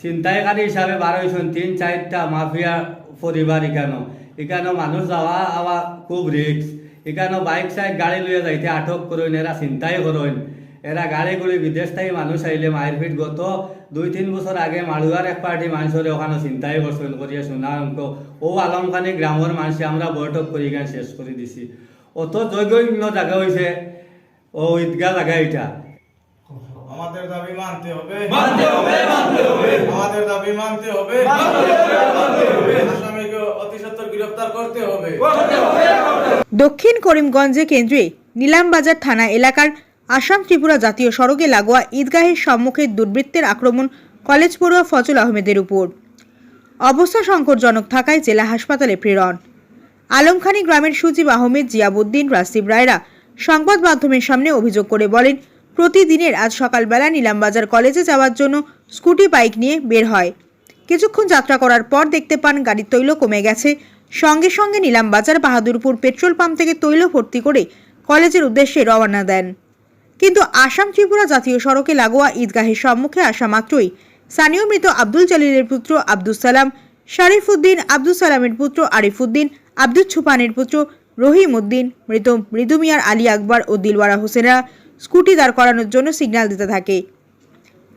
ছিনতাইকারী হিসাবে বার হয়েছেন তিন, চারটা মাফিয়া পরিবার এখানো। এখানো মানুষ যাওয়া আওয়া খুব রিক্স এখানো বাইক সাইক গাড়ি লইয়া যাইতে আটক করুন, এরা চিন্তাই করুন। এরা গাড়ি গুলি বিদেশ থেকে মানুষ আইলে মারপিট গত দুই, তিন বছর আগে মাড়ুয়ার এক পার্টি মানুষের ওখানে চিন্তাই করছেন, করিয়া শোনা অঙ্ক। ও আলমখানি গ্রামের মানুষে আমরা বৈঠক করি, এখানে শেষ করে দিছি। অত যোগ্য জায়গা হয়েছে ও ঈদগাহ জায়গা এটা আমাদের দাবি মানতে হবে। মানতে হবে মানতে হবে। আমাদের দাবি মানতে হবে। মানতে হবে মানতে হবে। আসামিকে অতি সত্বর গ্রেফতার করতে হবে। করতে হবে দক্ষিণ করিমগঞ্জে কেন্দ্রে নিলামবাজার থানা এলাকার আসাম ত্রিপুরা জাতীয় সড়কে লাগোয়া ঈদগাহের সম্মুখে দুর্বৃত্তের আক্রমণ কলেজ পড়ুয়া ফজল আহমেদের উপর। অবস্থা সংকটজনক থাকায় জেলা হাসপাতালে প্রেরণ। আলমখানি গ্রামের সুজিব আহমেদ জিয়াবুদ্দিন রাসিব রায়রা সংবাদ মাধ্যমের সামনে অভিযোগ করে বলেন প্রতিদিনের আজ সকালবেলা নিলামবাজার কলেজে যাওয়ার জন্য স্কুটি, বাইক নিয়ে বের হয়। কিছুক্ষণ যাত্রা করার পর দেখতে পান গাড়ির তৈল কমে গেছে। সঙ্গে সঙ্গে নিলামবাজার বাহাদুরপুর পেট্রোল পাম্প থেকে তৈল ভর্তি করে কলেজের উদ্দেশ্যে রওনা দেন। কিন্তু আসাম ত্রিপুরা জাতীয় সড়কে লাগোয়া ঈদগাহের সম্মুখে আসা মাত্রই স্থানীয় মৃত আব্দুল জলিলের পুত্র আব্দুল সালাম, শারিফ উদ্দিন আব্দুল সালামের পুত্র আরিফ উদ্দিন আব্দুল ছুপানের পুত্র রহিম উদ্দিন, মৃত মৃদু মিয়ার আলী আকবর ও দিলওয়ারা হোসেনরা স্কুটি দাঁড় করানোর জন্য সিগন্যাল দিতে থাকে।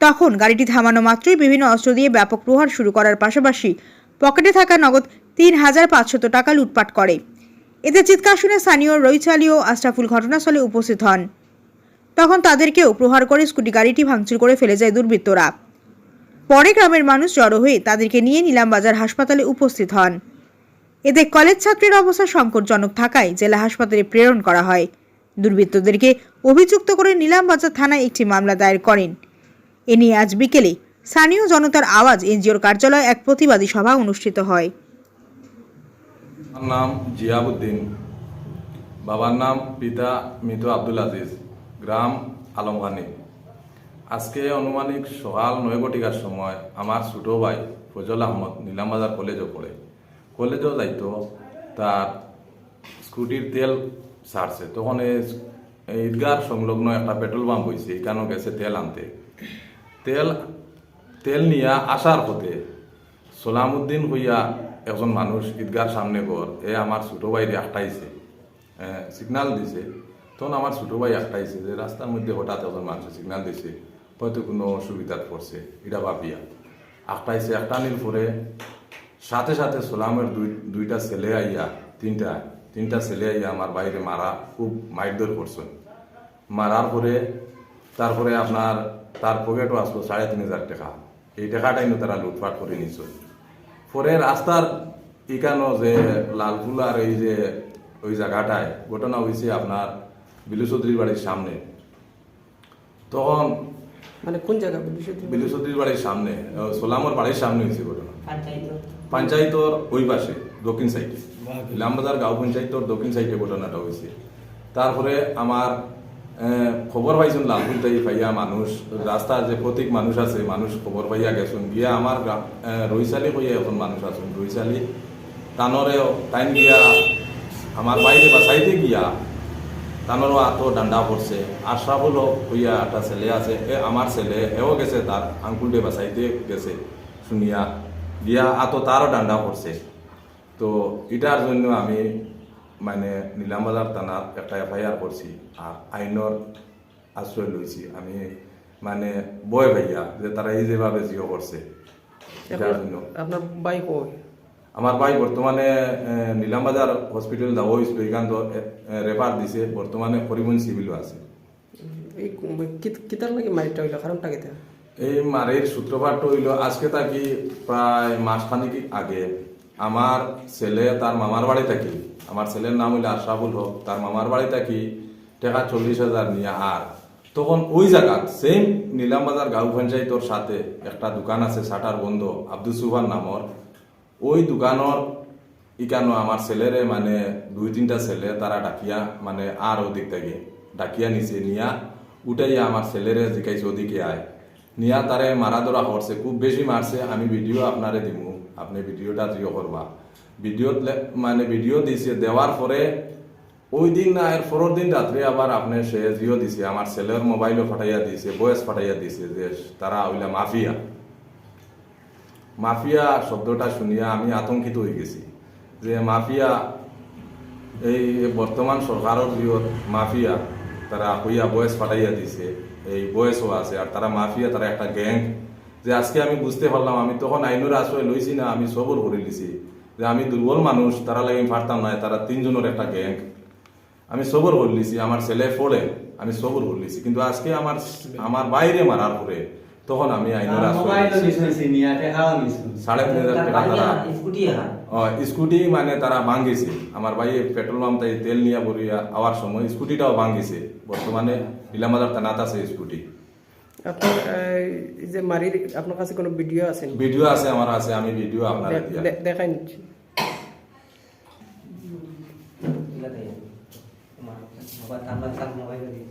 তখন গাড়িটি থামানো মাত্রই বিভিন্ন অস্ত্র দিয়ে ব্যাপক প্রহার শুরু করার পাশাপাশি পকেটে থাকা নগদ তিন হাজার পাঁচশত টাকা লুটপাট করে। এতে চিৎকার শুনে স্থানীয় রৈচালি ও আশরাফুল ঘটনাস্থলে উপস্থিত হন। তখন তাদেরকেও প্রহার করে স্কুটি গাড়িটি ভাঙচুর করে ফেলে যায় দুর্বৃত্তরা। পরে গ্রামের মানুষ জড়ো হয়ে তাদেরকে নিয়ে নিলামবাজার হাসপাতালে উপস্থিত হন। এতে কলেজ ছাত্রীর অবস্থা সংকটজনক থাকায় জেলা হাসপাতালে প্রেরণ করা হয়। দুর্বৃত্তদেরকে অভিযুক্ত করে নিলামবাজার থানায় একটি মামলা দায়ের করেন। এ নিয়ে আজ বিকেলে স্থানীয় জনতার আওয়াজ এনজিওর কার্যালয়ে এক প্রতিবাদী সভা অনুষ্ঠিত হয়। নাম জিয়াবুদ্দিন। বাবার নাম পিতা মৃত আব্দুল আজিজ। গ্রাম আলমখানি আজকে অনুমানিক সকাল নয় ঘটিকার সময় আমার ছোট ভাই ফজল আহমদ নীলামবাজার কলেজও পড়ে। কলেজও যাইতো তার স্কুটির তেল ছাড়ছে তখন ঈদগার সংলগ্ন একটা পেট্রোল পাম্প হয়েছে এখানেও গেছে তেল আনতে। তেল তেল নিয়ে আসার পথে সোলামুদ্দিন হইয়া একজন মানুষ ঈদগার সামনে ঘর এ আমার ছোট ভাইরে আটটাইছে সিগনাল দিছে। তখন আমার ছোট ভাই আটটাইছে যে রাস্তার মধ্যে হঠাৎ একজন মানুষ সিগনাল দিছে, হয়তো কোনো অসুবিধার পড়ছে, এটা ভাবিয়া। আটটাইছে আটটানির পরে সাথে সাথে সোলামের দুই, দুইটা ছেলে আইয়া তিনটা তিনটা ছেলে আইয়া আমার বাইরে মারা খুব মাইরদর করছেন মারার পরে তারপরে আপনার তার পকেটও আসলো সাড়ে তিন হাজার টাকা। এই টাকাটাই না তারা লুটপাট করে নিচ্ছে পরে রাস্তার ইকানো যে লালফুলার এই যে ওই জায়গাটায় ঘটনা হয়েছে আপনার বিলু চৌধুরীর বাড়ির সামনে। তখন মানে কোন জায়গা বিলু চৌধুরীর বাড়ির সামনে সোলামর বাড়ির সামনে হয়েছে ঘটনা। পঞ্চায়েতর ওই পাশে দক্ষিণ সাইডে। ইলামবাজার গাঁও পঞ্চায়েতর দক্ষিণ সাইডে ঘটনাটা হয়েছে। তারপরে আমার খবর পাইছেন লালপুর তাই পাইয়া মানুষ, রাস্তার যে প্রতীক মানুষ আছে, মানুষ খবর পাইয়া গেছেন। গিয়া আমার রইসালি হইয়া এখন মানুষ আছেন রইসালি তানরে টাইম গিয়া আমার বাইরে বাসাইতে গিয়া তানোরও আত ডান্ডা পড়ছে আশরাফুল হইয়া একটা ছেলে আছে, এ আমার ছেলে, এও গেছে তার আঙ্কুলটে বাসাইতে গেছে। শুনিয়া, গিয়া আতো তারও ডান্ডা পড়ছে তো এটার জন্য আমি মানে নীলামবাজার থানার একটা এফআইআর করছি আর আইনের আশ্রয় লইছি। আমি মানে বয় ভাইয়া যে তারা এই যেভাবে জিও করছে এটার জন্য। আপনার বাইক ওই আমার ভাই বর্তমানে নীলামবাজার হসপিটাল দাও হয়েছিল এখান তো রেফার দিছে। বর্তমানে পরিবহন সিভিলও আছে। কিতার লাগে মাইটটা হইল? কারণটা কেতা এই মারের সূত্রপাত হইল আজকে থাকি প্রায় মাসখানিক আগে আমার ছেলে, তার মামার বাড়ি থাকি আমার ছেলের নাম হইল আশরাফুল হক, তার মামার বাড়ি থাকি টাকা চল্লিশ হাজার নিয়ে আর। তখন ওই জায়গাত সেম নীলামবাজার গাঁও পঞ্চায়েতর সাথে একটা দোকান আছে শাটার বন্ধ, আব্দুল সুবান নামর ওই দোকানের ইকানো আমার ছেলেরে মানে দুই তিনটা ছেলে, তারা ডাকিয়া মানে আর ওদিক থেকে, ডাকিয়া নিছে নিয়া উঠাইয়া আমার ছেলেরে জিকাইছে ওদিকে আয়। নিয়া তারে মারা ধরা করছে খুব বেশি মারছে আমি ভিডিও আপনারে দিমু। আপনি ভিডিওটা জিও করবা ভিডিওত লে- মানে ভিডিও দিছে দেওয়ার পরে ওই দিন না এর পরের দিন রাত্রে আবার আপনি সে জিও দিছে আমার ছেলের মোবাইলও ফাটাইয়া দিছে বয়স ফাটাইয়া দিছে যে তারা ওইলা মাফিয়া। মাফিয়া শব্দটা শুনিয়া আমি আতঙ্কিত হয়ে গেছি, যে মাফিয়া, এই বর্তমান সরকারের বৃহৎ মাফিয়া তারা হইয়া বয়স ফাটাইয়া দিছে। এই বয়সও আছে, আর তারা মাফিয়া, তারা একটা গ্যাং যে আজকে আমি বুঝতে পারলাম, আমি তখন আইনের আশ্রয় লইছি না, আমি সবর করে লিছি যে আমি দুর্বল মানুষ, তারা লাগে আমি পারতাম না, তারা তিনজনের একটা গ্যাং আমি সবর করলিছি আমার ছেলে ফলে আমি সবর করলিছি কিন্তু আজকে আমার আমার বাইরে মারার পরে তখন আমি আইনের আশ্রয় মোবাইলও লইছি। নিছুন চিনিয়া টেকাও নিছুন সাড়ে তিন হাজার টাকা তারা স্কুটি হ্যাঁ ও, স্কুটি মানে তারা ভাঙ্গিছে আমার ভাই পেট্রোল পাম্প তাই তেল নিয়ে বরিয়া আওয়ার সময় স্কুটিটাও ভাঙ্গিছে বর্তমানে ইলামাদার থানাত আছে স্কুটি। আপনার এই, এই যে মারির আপনার কাছে কোনো ভিডিও আছে নি? ভিডিও আছে আমার আছে আমি ভিডিও আপনার দে- দে- দেখাই নিচ্ছি মোবাইল আমরা চাল মোবাইল দিয়ে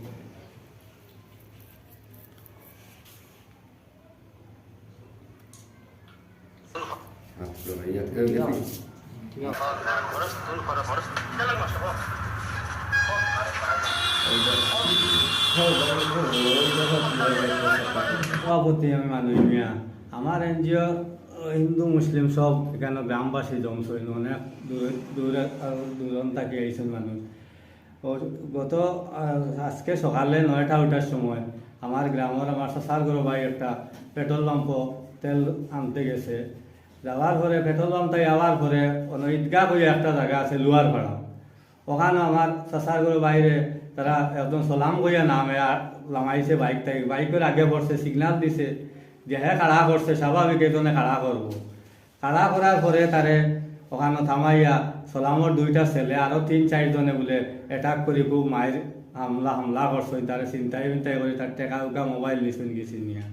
সভাপতি আমি মানুষ মিয়া আমার এনজিও হিন্দু মুসলিম সব এখানে গ্রামবাসী জমছইন অনেক দূরে দূরে দূরন থাকি আইছেন মানুষ গত আজকে সকালে নয়টা ওঠার সময় আমার গ্রামের আমার চাচার গরু ভাই একটা পেট্রোল পাম্প তেল আনতে গেছে যাওয়ার পরে পেট্রোল পাম্পটাই যাওয়ার পরে অন্য ঈদগাহ বলে একটা জায়গা আছে লোয়ার পাড়া ওখানে আমার চাচার গরু বাইরে তারা একদম সলাম কইয়া নামে আর লামাইছে বাইকটাই বাইকের আগে পড়ছে সিগনাল দিছে যে হ্যাঁ খাড়া করছে স্বাভাবিক এজনে খাড়া করব খাড়া করার পরে তারে ওখানে থামাইয়া সলামর দুইটা ছেলে আরও তিন চারজনে বলে অ্যাটাক করি খুব মায়ের হামলা হামলা করছে তারে চিন্তাই চিন্তাই করে তার টেকা উকা মোবাইল নিছুন গেছি নিয়া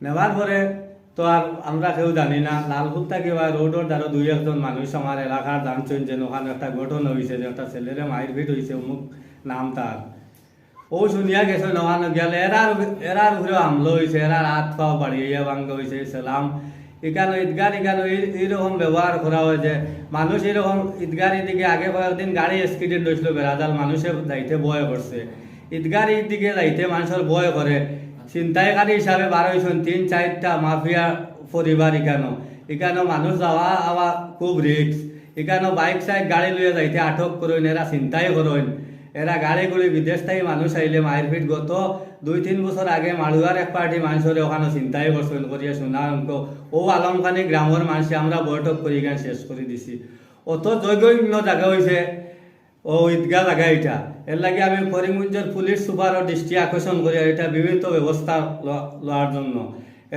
নেওয়ার পরে তো আর আমরা কেউ জানি না। লালফুল থেকে বা রোডর দ্বারা দুই একজন মানুষ আমার এলাকার জানছেন যে ওখানে একটা ঘটনা হয়েছে যে একটা ছেলেরে মায়ের ভিট হয়েছে অমুক নাম তার ও শুনিয়া গেছে নহানো গেলে এরার এরার উপরে হামলো হয়েছে এরার হাত পাও বাড়িয়ে ভাঙ্গ হয়েছে সালাম এখানে ঈদগার এখানে এইরকম ব্যবহার করা হয়েছে মানুষ এরকম ঈদগার দিকে আগে কয়েকদিন গাড়ি স্কিডে লইছিল বেড়াদাল মানুষে যাইতে ভয় করছে ঈদগার দিকে যাইতে মানুষের ভয় করে ছিনতাইকারী হিসাবে বার হয়েছেন তিন চারটা মাফিয়া পরিবার এখানো। এখানে মানুষ যাওয়া, আওয়া খুব রিক্স এখানে বাইক সাইক গাড়ি লইয়া যাইতে আটক করইন এরা চিন্তাই করইন এরা গাড়ি করে বিদেশ থেকে মানুষ আইলে মায়ের ফিট গত দুই তিন বছর আগে মাড়ুয়ার এক পার্টি মানুষের ওখানে চিন্তাই করছেন করিয়া শোনা অঙ্ক। ও আলমখানি গ্রামের মানুষে আমরা বৈঠক করি শেষ করে দিছি। অত জৈগন্য জায়গা হয়েছে ও ঈদগাহ জায়গা এটা। এর লাগে আমি করিমগঞ্জের পুলিশ সুপারও দৃষ্টি আকর্ষণ করি এটা বিভিন্ন ব্যবস্থা লওয়ার জন্য।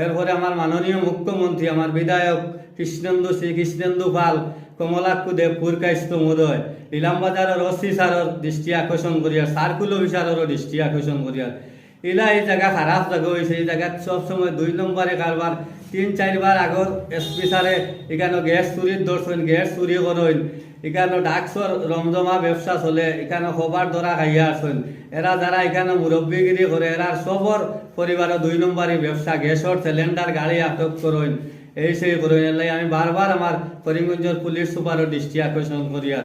এরপরে আমার মাননীয় মুখ্যমন্ত্রী, আমার বিধায়ক কৃষ্ণেন্দু শ্রী কৃষ্ণেন্দু পাল কমলাক্ষু দেব পুরকাইস্ত মোদয় ইলামবাজারের ওসি স্যারের দৃষ্টি আকর্ষণ করিয়ার সার্কুল অফিসারেরও দৃষ্টি আকর্ষণ করিয়ার ইলা এই জায়গা খারাপ জায়গা হয়েছে এই জায়গা সবসময় দুই নম্বরে কারবার তিন চারবার আগর এসপি স্যারে এখানে গ্যাস চুরির দর্শন গ্যাস চুরি করেন এখানে ডাকসর রমজমা ব্যবসা চলে এখানে খবর ধরা খাইয়া আসেন এরা যারা এখানে মুরব্বীগিরি করে এরা সবর পরিবারের দুই নম্বরই ব্যবসা গ্যাসর সিলিন্ডার গাড়ি আটক করেন এই সেই করেন আমি বারবার আমার করিমগঞ্জের পুলিশ সুপারের দৃষ্টি আকর্ষণ করিয়া